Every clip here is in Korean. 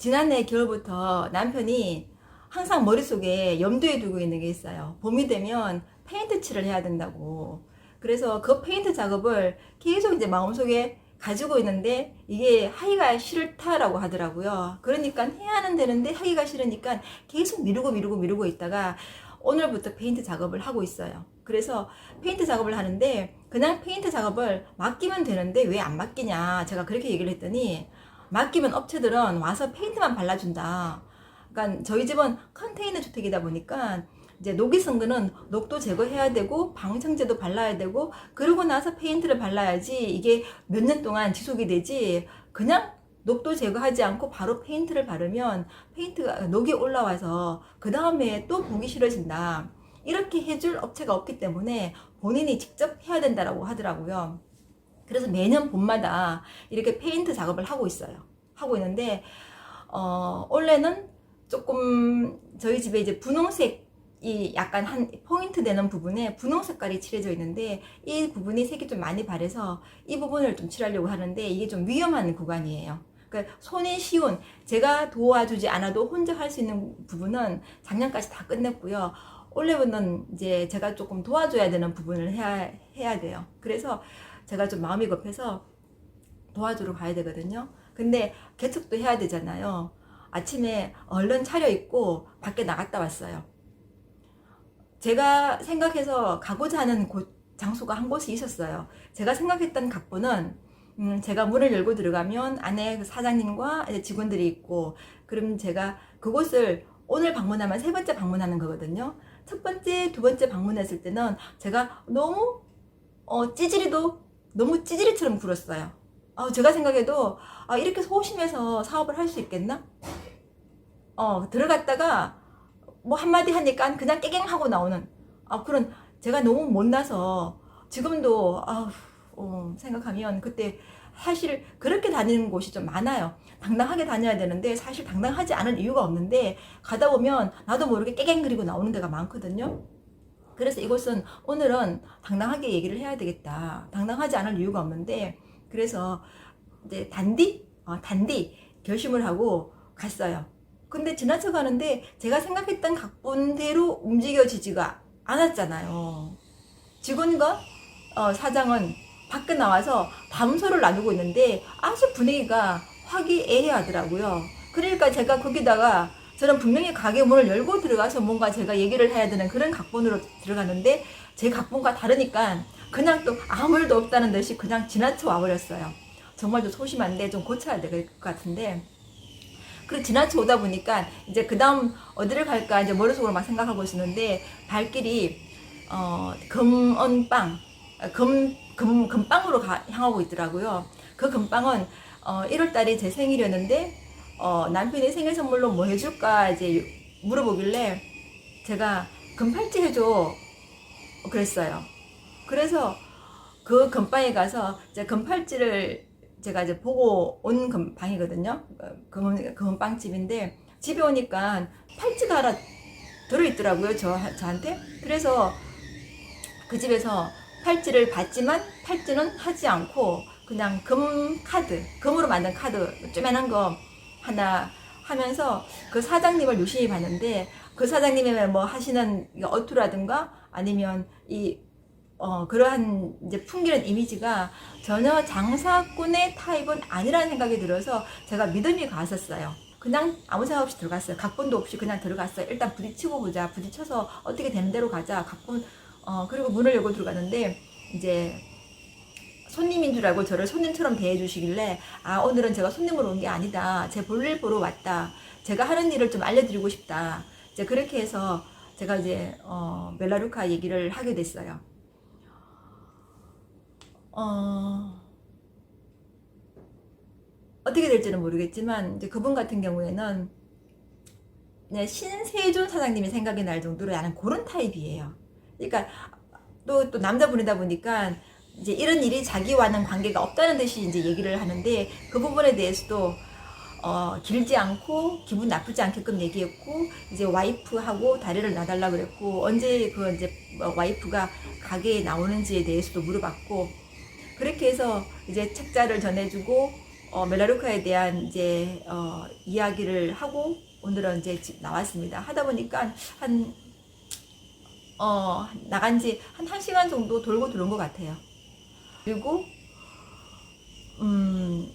지난해 겨울부터 남편이 항상 머릿속에 염두에 두고 있는 게 있어요. 봄이 되면 페인트 칠을 해야 된다고. 그래서 그 페인트 작업을 계속 이제 마음속에 가지고 있는데 이게 하기가 싫다라고 하더라고요. 그러니까 해야 하는 되는데 하기가 싫으니까 계속 미루고 미루고 미루고 있다가 오늘부터 페인트 작업을 하고 있어요. 그래서 페인트 작업을 하는데 그냥 페인트 작업을 맡기면 되는데 왜 안 맡기냐 제가 그렇게 얘기를 했더니 맡기면 업체들은 와서 페인트만 발라준다. 그러니까 저희 집은 컨테이너 주택이다 보니까 이제 녹이 쓴 거는 녹도 제거해야 되고 방청제도 발라야 되고 그러고 나서 페인트를 발라야지 이게 몇 년 동안 지속이 되지 그냥 녹도 제거하지 않고 바로 페인트를 바르면 페인트가 녹이 올라와서 그 다음에 또 보기 싫어진다. 이렇게 해줄 업체가 없기 때문에 본인이 직접 해야 된다라고 하더라고요. 그래서 매년 봄마다 이렇게 페인트 작업을 하고 있어요. 하고 있는데 어, 원래는 조금 저희 집에 이제 분홍색이 약간 한 포인트 되는 부분에 분홍 색깔이 칠해져 있는데 이 부분이 색이 좀 많이 바래서 이 부분을 좀 칠하려고 하는데 이게 좀 위험한 구간이에요. 그러니까 손이 쉬운 제가 도와주지 않아도 혼자 할 수 있는 부분은 작년까지 다 끝냈고요. 올해부터는 이제 제가 조금 도와줘야 되는 부분을 해야 해야 돼요. 그래서 제가 좀 마음이 급해서 도와주러 가야 되거든요. 근데 개척도 해야 되잖아요. 아침에 얼른 차려입고 밖에 나갔다 왔어요. 제가 생각해서 가고자 하는 곳, 장소가 한 곳이 있었어요. 제가 생각했던 각본은 음, 제가 문을 열고 들어가면 안에 그 사장님과 직원들이 있고 그럼 제가 그곳을 오늘 방문하면 세 번째 방문하는 거거든요. 첫 번째, 두 번째 방문했을 때는 제가 너무 어, 찌질이도 너무 찌질이처럼 굴었어요. 어, 제가 생각해도 아, 이렇게 소심해서 사업을 할 수 있겠나? 어, 들어갔다가 뭐 한마디 하니까 그냥 깨갱하고 나오는 아, 그런 제가 너무 못나서 지금도 아, 어, 생각하면 그때 사실 그렇게 다니는 곳이 좀 많아요. 당당하게 다녀야 되는데 사실 당당하지 않은 이유가 없는데 가다 보면 나도 모르게 깨갱거리고 나오는 데가 많거든요. 그래서 이곳은 오늘은 당당하게 얘기를 해야 되겠다. 당당하지 않을 이유가 없는데 그래서 이제 단디 어, 단디 결심을 하고 갔어요. 근데 지나쳐 가는데 제가 생각했던 각본대로 움직여지지가 않았잖아요. 직원과 어, 사장은 밖에 나와서 담소를 나누고 있는데 아주 분위기가 화기애애하더라고요. 그러니까 제가 거기다가 저는 분명히 가게 문을 열고 들어가서 뭔가 제가 얘기를 해야 되는 그런 각본으로 들어가는데 제 각본과 다르니까 그냥 또 아무 일도 없다는 듯이 그냥 지나쳐 와버렸어요. 정말 좀 소심한데 좀 고쳐야 될 것 같은데 그리고 지나쳐 오다 보니까 이제 그 다음 어디를 갈까 이제 머릿속으로 막 생각하고 있었는데 발길이 어, 금언빵 금, 금, 금빵으로 가, 향하고 있더라고요. 그 금빵은 어, 1월달이 제 생일이었는데 어, 남편이 생일 선물로 뭐 해줄까 이제 물어보길래 제가 금팔찌 해줘 그랬어요. 그래서 그 금방에 가서 이제 금팔찌를 제가 이제 보고 온 금방이거든요. 금, 금빵집인데 집에 오니까 팔찌가 하나 들어있더라고요. 저, 저한테. 그래서 그 집에서 팔찌를 받지만 팔찌는 하지 않고 그냥 금 카드, 금으로 만든 카드, 쪼매난 거 하나 하면서 그 사장님을 유심히 봤는데 그 사장님이 뭐 하시는 이 어투라든가 아니면 이 어, 그러한 이제 풍기는 이미지가 전혀 장사꾼의 타입은 아니라는 생각이 들어서 제가 믿음이 갔었어요. 그냥 아무 생각 없이 들어갔어요. 각본도 없이 그냥 들어갔어요. 일단 부딪히고 보자. 부딪혀서 어떻게 되는 대로 가자. 각본, 어, 그리고 문을 열고 들어갔는데, 이제, 손님인 줄 알고 저를 손님처럼 대해주시길래, 아, 오늘은 제가 손님으로 온 게 아니다. 제 볼일 보러 왔다. 제가 하는 일을 좀 알려드리고 싶다. 이제 그렇게 해서 제가 이제, 어, 멜라루카 얘기를 하게 됐어요. 어, 어떻게 될지는 모르겠지만 이제 그분 같은 경우에는 네, 신세준 사장님이 생각이 날 정도로 나는 그런 타입이에요. 그러니까 또, 또 남자분이다 보니까 이제 이런 일이 자기와는 관계가 없다는 듯이 이제 얘기를 하는데 그 부분에 대해서도 어, 길지 않고 기분 나쁘지 않게끔 얘기했고 이제 와이프하고 다리를 놔달라 그랬고 언제 그 이제 뭐 와이프가 가게에 나오는지에 대해서도 물어봤고 그렇게 해서 이제 책자를 전해주고 어, 멜라루카에 대한 이제 어, 이야기를 하고 오늘은 이제 집 나왔습니다. 하다 보니까 한 어, 나간 지 한 1시간 정도 돌고 들어온 것 같아요. 그리고 음,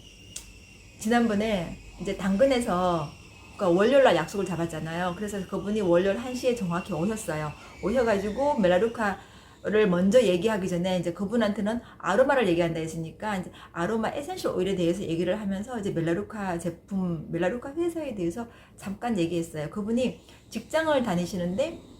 지난번에 이제 당근에서 그러니까 월요일날 약속을 잡았잖아요. 그래서 그분이 월요일 1시에 정확히 오셨어요. 오셔가지고 멜라루카를 먼저 얘기하기 전에 이제 그분한테는 아로마를 얘기한다 했으니까 이제 아로마 에센셜 오일에 대해서 얘기를 하면서 이제 멜라루카 제품, 멜라루카 회사에 대해서 잠깐 얘기했어요. 그분이 직장을 다니시는데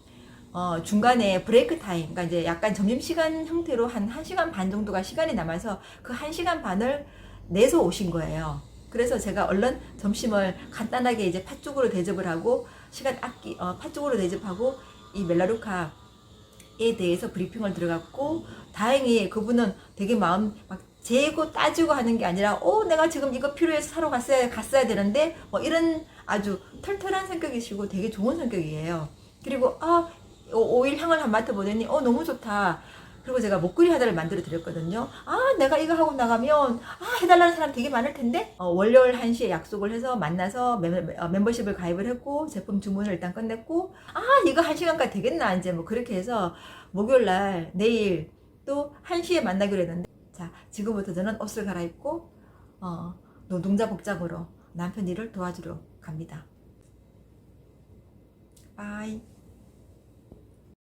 어, 중간에 브레이크 타임, 그러니까 이제 약간 점심시간 형태로 한 1시간 반 정도가 시간이 남아서 그 1시간 반을 내서 오신 거예요. 그래서 제가 얼른 점심을 간단하게 이제 팥죽으로 대접을 하고 시간 아끼, 어, 팥죽으로 대접하고 이 멜라루카에 대해서 브리핑을 들어갔고 다행히 그분은 되게 마음 막 재고 따지고 하는 게 아니라 어 내가 지금 이거 필요해서 사러 갔어야 갔어야 되는데 뭐 이런 아주 털털한 성격이시고 되게 좋은 성격이에요. 그리고 아 오- 오일 향을 한 맡아보더니 어 너무 좋다. 그리고 제가 목걸이 하나를 만들어 드렸거든요. 아 내가 이거 하고 나가면 아 해달라는 사람 되게 많을 텐데 어, 월요일 1시에 약속을 해서 만나서 멤, 어, 멤버십을 가입을 했고 제품 주문을 일단 끝냈고 아 이거 1시간까지 되겠나 이제 뭐 그렇게 해서 목요일날 내일 또 1시에 만나기로 했는데 자 지금부터 저는 옷을 갈아입고 어, 노동자 복장으로 남편 일을 도와주러 갑니다. 바이